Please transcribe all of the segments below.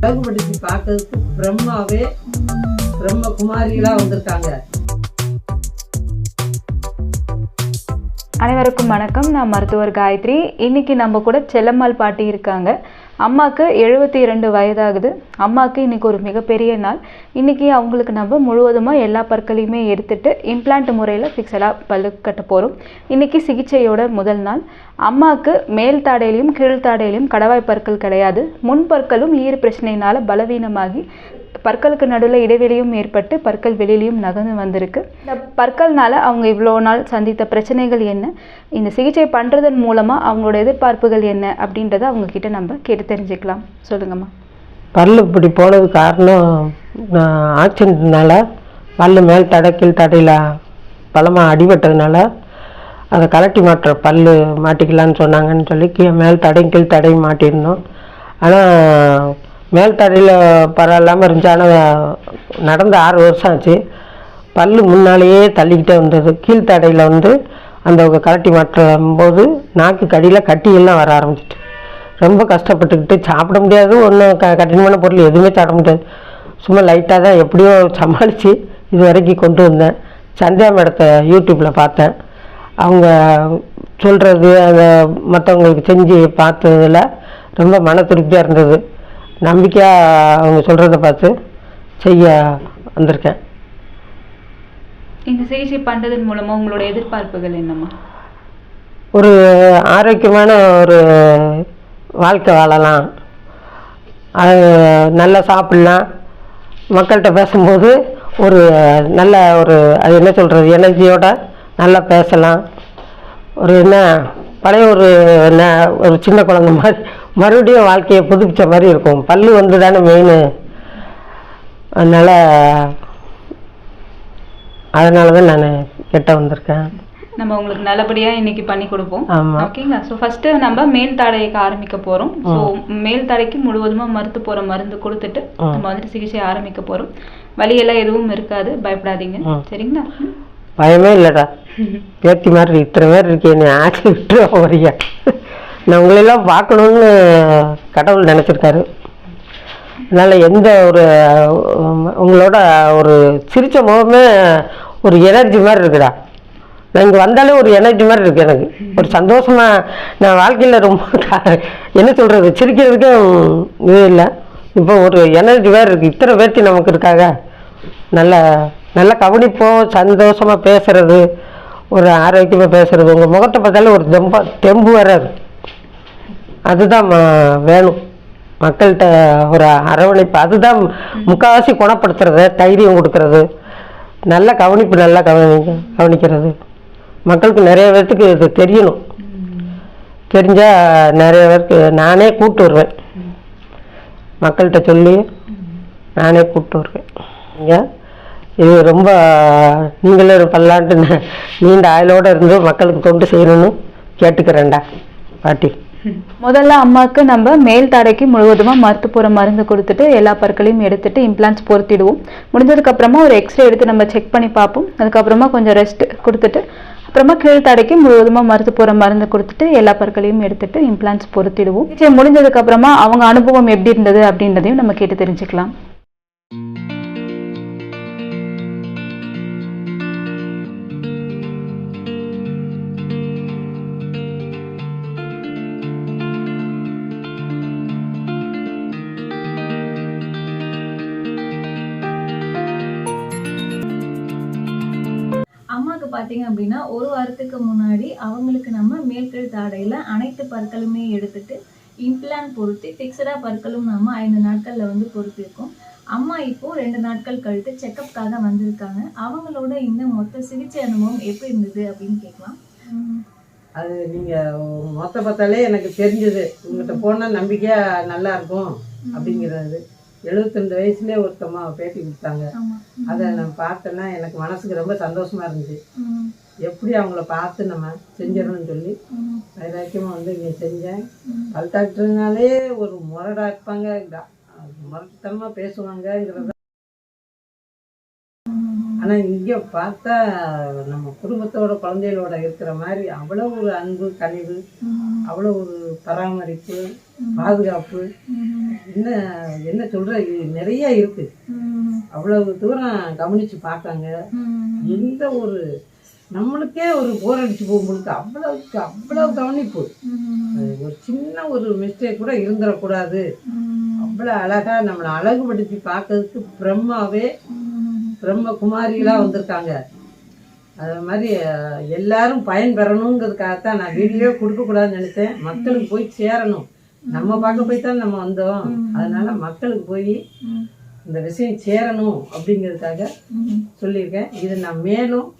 அழகுபடுத்தி பார்க்கறதுக்கு பிரம்மாவே பிரம்ம குமாரிகளா வந்திருக்காங்க. அனைவருக்கும் வணக்கம். நான் மருத்துவர் காயத்ரி. இன்னைக்கு நம்ம கூட செல்லம்மாள் பாட்டி இருக்காங்க. அம்மாவுக்கு எழுபத்தி இரண்டு வயதாகுது. அம்மாவுக்கு இன்றைக்கி ஒரு மிகப்பெரிய நாள். இன்னைக்கு அவங்களுக்கு நம்ம முழுவதுமாக எல்லா பற்களையுமே எடுத்துட்டு இம்ப்ளான்ட் முறையில் ஃபிக்ஸடாக பல்லு கட்ட போகிறோம் இன்றைக்கி சிகிச்சையோட முதல் நாள். அம்மாவுக்கு மேல் தாடையிலையும் கீழ் தாடையிலையும் கடவாய் பற்கள் கிடையாது. முன் பற்களும் ஈறு பிரச்சனையினால் பலவீனமாகி பற்களுக்கு நடுவில் இடைவெளியும் ஏற்பட்டு பற்கள் வெளியிலையும் நகர்ந்து வந்திருக்கு. இந்த பற்கள்னால் அவங்க இவ்வளோ நாள் சந்தித்த பிரச்சனைகள் என்ன? இந்த சிகிச்சை பண்ணுறதன் மூலமாக அவங்களோட எதிர்பார்ப்புகள் என்ன? அப்படின்றத அவங்கக்கிட்ட நம்ம கேட்டு தெரிஞ்சுக்கலாம். சொல்லுங்கம்மா. பல்லு இப்படி போனது காரணம் ஆக்சிடென்ட்னால பல்லு மேல் தடை கீழ் தடையில் பலமாக அடிபட்டதுனால அதை கலட்டி மாட்டுற பல்லு மாட்டிக்கலான்னு சொன்னாங்கன்னு சொல்லி கீழே மேல் தடையும் கீழ் தடையும் மாட்டியிருந்தோம். ஆனால் மேல் தடையில் பரவாயில்லாமல் இருந்துச்சு. ஆனால் நடந்து ஆறு வருஷம் ஆச்சு. பல்லு முன்னாலேயே தள்ளிக்கிட்டே வந்தது. கீழ் தடையில் வந்து அந்த கலட்டி மாற்றும் போது நாக்கு கடியில் கட்டியெல்லாம் வர ஆரம்பிச்சிட்டு ரொம்ப கஷ்டப்பட்டுக்கிட்டு சாப்பிட முடியாது. ஒன்றும் க கடினமான பொருள் எதுவுமே சாப்பிட முடியாது. சும்மா லைட்டாக தான் எப்படியோ சமாளித்து இது வரைக்கும் கொண்டு வந்தேன். சந்தியா மேடத்தை யூடியூப்பில் பார்த்தேன். அவங்க சொல்கிறது அதை மற்றவங்களுக்கு செஞ்சு பார்த்ததுல ரொம்ப மன திருப்தியாக இருந்தது. நம்பிக்கையாக அவங்க சொல்கிறத பார்த்து செய்ய வந்திருக்கேன். இந்த சிகிச்சை பண்ணுறதன் மூலமாக உங்களோட எதிர்பார்ப்புகள் என்னம்மா? ஒரு ஆரோக்கியமான ஒரு வாழ்க்கை வாழலாம். அது நல்லா சாப்பிட்லாம். மக்கள்கிட்ட பேசும்போது ஒரு நல்ல ஒரு அது என்ன சொல்கிறது எனர்ஜியோட நல்லா பேசலாம். ஒரு என்ன பழைய ஒரு என்ன ஒரு சின்ன குழந்தை மாதிரி மறுபடியும் வாழ்க்கையை புதுப்பிச்ச மாதிரி இருக்கும். பல்லு வந்து தானே மெயின் அதனால் அதனால தான் நான் கிட்ட வந்திருக்கேன். நம்ம உங்களுக்கு நல்லபடியா இன்னைக்கு பண்ணி கொடுப்போம். ஓகேங்களா? ஸோ ஃபர்ஸ்ட் நம்ம மேல் தாடைக்கு ஆரம்பிக்க போறோம். ஸோ மேல் தாடைக்கு முழுவதுமா மருத்து போற மருந்து கொடுத்துட்டு. நம்ம வந்துட்டு சிகிச்சை ஆரம்பிக்க போறோம். வலியெல்லாம் எதுவும் இருக்காது. பயப்படாதீங்க. சரிங்களா? பயமே இல்லைடா. பேத்தி மாதிரி இத்தனை பேர் இருக்கே நீ ஆட்சி விட்டு வரீங்க நான் உங்களெல்லாம் பார்க்கணுன்னு கடவுள் நினச்சிருக்காரு. அதனால் எந்த ஒரு உங்களோட ஒரு சிரிச்ச முகமே ஒரு எனர்ஜி மாதிரி இருக்குடா. நான் இங்கே வந்தாலே ஒரு எனர்ஜி மாதிரி இருக்குது எனக்கு. ஒரு சந்தோஷமாக நான் வாழ்க்கையில் ரொம்ப என்ன சொல்கிறது சிரிக்கிறதுக்கு இது இல்லை. இப்போ ஒரு எனர்ஜி வேறு இருக்குது இத்தனை பேர்த்தி நமக்கு இருக்காங்க. நல்ல நல்ல கவனிப்போம் சந்தோஷமாக பேசுகிறது ஒரு ஆரோக்கியமாக பேசுகிறது உங்கள் முகத்தை பார்த்தாலே ஒரு தெம்ப தெம்பு வராது அதுதான் வேணும். மக்கள்கிட்ட ஒரு அரவணைப்பு. அதுதான் முக்கால்வாசி குணப்படுத்துறது தைரியம் கொடுக்கறது. நல்ல கவனிப்பு நல்லா கவனி கவனிக்கிறது. மக்களுக்கு நிறைய பேர்த்துக்கு இது தெரியணும். தெரிஞ்சால் நிறைய பேருக்கு நானே கூப்பிட்டு வருவேன். மக்கள்கிட்ட சொல்லி நானே கூப்பிட்டு வருவேன். இங்கே இது ரொம்ப நீங்களே ஒரு பல்லாண்டு நீண்ட ஆயுளோடு இருந்து மக்களுக்கு தொண்டு செய்யணும்னு கேட்டுக்கிறேன்டா பாட்டி. முதல்ல அம்மாவுக்கு நம்ம மேல் தாடைக்கு முழுவதுமாக மருத்து மருந்து கொடுத்துட்டு எல்லா பற்களையும் எடுத்துட்டு இம்ப்ளான்ஸ் பொருத்திடுவோம். முடிஞ்சதுக்கப்புறமா ஒரு எக்ஸ்ரே எடுத்து நம்ம செக் பண்ணி பார்ப்போம். அதுக்கப்புறமா கொஞ்சம் ரெஸ்ட் கொடுத்துட்டு அப்புறமா கீழ் முழுவதுமாக மருந்து போகிற மருந்து கொடுத்துட்டு எல்லா பற்களையும் எடுத்துட்டு இம்ப்ளான்ஸ் பொருத்திடுவோம். சிகிச்சை முடிஞ்சதுக்கப்புறமா அவங்க அனுபவம் எப்படி இருந்தது அப்படின்றதையும் நம்ம கேட்டு தெரிஞ்சுக்கலாம். பார்த்தீங்க அப்படின்னா ஒரு வாரத்துக்கு முன்னாடி அவங்களுக்கு நம்ம மேல்கீழ் தாடையில் அனைத்து பற்களுமே எடுத்துட்டு இம்ப்ளான் பொருத்தி ஃபிக்ஸடாக பற்களும் நம்ம ஐந்து நாட்களில் வந்து பொருத்திருக்கோம். அம்மா இப்போ ரெண்டு நாட்கள் கழித்து செக்கப்காக வந்திருக்காங்க. அவங்களோட இந்த மொத்த சிகிச்சை அனுபவம் எப்படி இருந்தது அப்படின்னு கேட்கலாம். அது நீங்க மொத்த பார்த்தாலே எனக்கு தெரிஞ்சது. உங்ககிட்ட போனா நம்பிக்கையா நல்லா இருக்கும் அப்படிங்கிறது. எழுபத்திரெண்டு வயசுலயே ஒருத்தம்மா பேட்டி கொடுத்தாங்க. அதை நான் பார்த்தேன்னா எனக்கு மனசுக்கு ரொம்ப சந்தோஷமா இருந்துச்சு எப்படி அவங்கள பார்த்து நம்ம செஞ்சிடணும்னு சொல்லி உம் வைராக்கியமா வந்து இங்கே செஞ்சேன். பல் டாக்டர்னாலே ஒரு முரடா இருப்பாங்க. முரட்டுத்தனமா பேசுவாங்கங்கிறத ஆனால் இங்கே பார்த்தா நம்ம குடும்பத்தோட குழந்தைகளோட இருக்கிற மாதிரி அவ்வளோ ஒரு அன்பு கனிவு அவ்வளோ ஒரு பராமரிப்பு பாதுகாப்பு. என்ன என்ன சொல்ற இது நிறைய இருக்கு. ம், அவ்வளவு தூரம் கவனிச்சு பார்க்காங்க எந்த ஒரு நம்மளுக்கே ஒரு போர் அடிச்சு போகும்போது அவ்வளவுக்கு அவ்வளவு கவனிப்பு. ஒரு சின்ன ஒரு மிஸ்டேக் கூட இருந்துடக்கூடாது. அவ்வளோ அழகா நம்மளை அழகுபடுத்தி பார்க்கறதுக்கு பிரம்மாவே பிரம்ம குமாரிகளாக வந்திருக்காங்க. அது மாதிரி எல்லாரும் பயன்பெறணுங்கிறதுக்காகத்தான் நான் வீடியோ கொடுக்கக்கூடாதுன்னு நினைச்சேன் மக்களுக்கு போய் சேரணும். நம்ம பார்க்க போய் தான் நம்ம வந்தோம். அதனால மக்களுக்கு போய் இந்த விஷயம் சேரணும் அப்படிங்கிறதுக்காக சொல்லியிருக்கேன். இது நான் மேலும்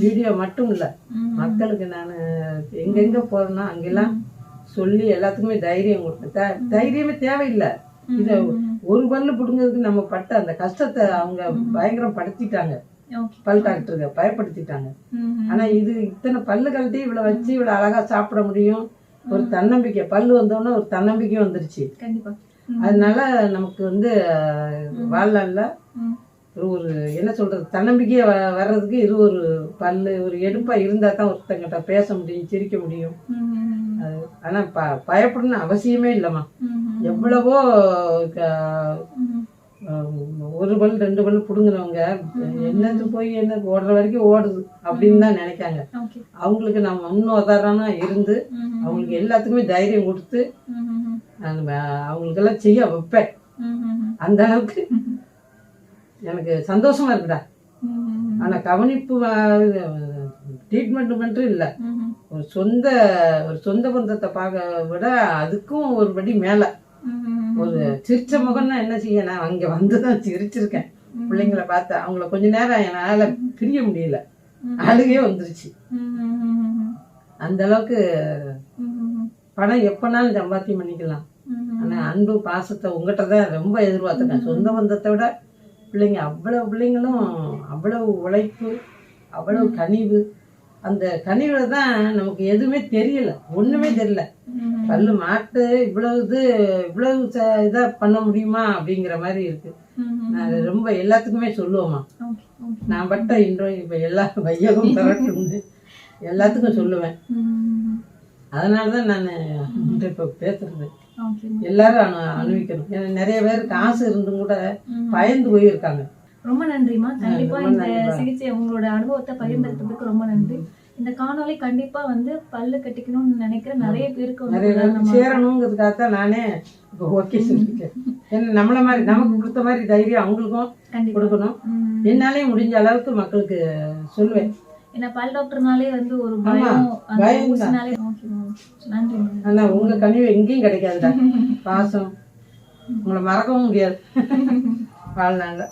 வீடியோ மட்டும் இல்லை. மக்களுக்கு நான் எங்கெங்க போகிறேன்னா அங்கெல்லாம் சொல்லி எல்லாத்துக்குமே தைரியம் கொடுப்பேன். த- தைரியமே தேவையில்லை. இதை ஒரு பல்லு பிடுங்கிறதுக்கு நம்ம பட்ட அந்த கஷ்டத்தை அவங்க பயங்கரம் படுத்திட்டாங்க. பல் டாக்டருங்க பயப்படுத்திட்டாங்க. ஆனா இது இத்தனை பல்லு கழட்டி இவ்வளவு வச்சு இவ்வளவு அழகா சாப்பிட முடியும். ஒரு தன்னம்பிக்கை பல்லு வந்தோடனே ஒரு தன்னம்பிக்கையும் வந்துருச்சு. அதனால நமக்கு வந்து வாழ்நாள்ல ஒரு ஒரு என்ன சொல்றது தன்னம்பிக்கையை வர்றதுக்கு இது ஒரு பல்லு ஒரு எடுப்பா இருந்தா தான் ஒருத்தங்கிட்ட பேச முடியும் சிரிக்க முடியும். ஆனா ப பயப்படணும் அவசியமே இல்லைம்மா. எவ்வளவோ ஒரு பல் ரெண்டு பல் புடுங்குறவங்க என்னது போய் என்ன ஓடுற வரைக்கும் ஓடுது அப்படின்னு தான் நினைக்காங்க. அவங்களுக்கு நம்ம முன்னுதாரணமா இருந்து ம், அவங்களுக்கு எல்லாத்துக்குமே தைரியம் கொடுத்து அவங்களுக்கெல்லாம் செய்ய வைப்பேன். அந்த அளவுக்கு எனக்கு சந்தோஷமா இருக்குடா. ஆனா கவனிப்பு ட்ரீட்மெண்ட் மட்டும் இல்லை. ஒரு சொந்த ஒரு சொந்த பந்தத்தை பார்க்க விட அதுக்கும் ஒரு படி மேல. ஒரு சிரிச்ச முகம்னா என்ன செய்ய? நான் அங்க வந்து தான் சிரிச்சிருக்கேன். பிள்ளைங்களை பார்த்து அவங்கள கொஞ்ச நேரம் என்னால பிரிய முடியல. அழுகே வந்துருச்சு. அந்த அளவுக்கு பணம் எப்பனாலும் சம்பாத்தியம் பண்ணிக்கலாம். ஆனா அன்பு பாசத்தை உங்ககிட்ட தான் ரொம்ப எதிர்பார்த்துருக்கேன் சொந்த பந்தத்தை விட பிள்ளைங்க அவ்வளவு பிள்ளைங்களும் அவ்வளவு உழைப்பு அவ்வளவு கனிவு அந்த கனிவுல தான் நமக்கு எதுவுமே தெரியல ஒண்ணுமே தெரியல. பல்லு மாட்டு இவ்வளவு இது இவ்வளவு இதா பண்ண முடியுமா அப்படிங்கிற மாதிரி இருக்கு. நான் ரொம்ப எல்லாத்துக்குமே சொல்லுவோமா. நான் பட்ட இன்றோ இப்ப எல்லா வையகம் பெறட்டும்னு எல்லாத்துக்கும் சொல்லுவேன். அதனாலதான் நான் இப்ப பேசுறது. எல்லாரும் அனு அனுபவிக்கணும். ஏன்னா நிறைய பேர் காசு இருந்தும் கூட பயந்து போயிருக்காங்க. ரொம்ப நன்றிமா கண்டிப்பா இந்த. சிகிச்சை உங்களோட அனுபவத்தை பகிர்ந்ததுக்கு ரொம்ப நன்றி. இந்த காணொளி கண்டிப்பா வந்து பல்லு கட்டிக்கணும்னு நினைக்கிற நிறைய பேருக்கு சேரணுங்கிறதுக்காக தான் நானே ஓகே சொல்லியிருக்கேன் ஏன்னா நம்மள மாதிரி நமக்கு கொடுத்த மாதிரி தைரியம் அவங்களுக்கும் கொடுக்கணும். என்னாலே முடிஞ்ச அளவுக்கு மக்களுக்கு சொல்லுவேன். ஏன்னா பல் டாக்டர்னாலே வந்து ஒரு பயம். ஊசினாலே நன்றி ஆனா உங்க கனிவு எங்கேயும் கிடைக்காதுடா. பாசம். உங்களை மறக்கவும் முடியாது. வாழ்நாள்ல.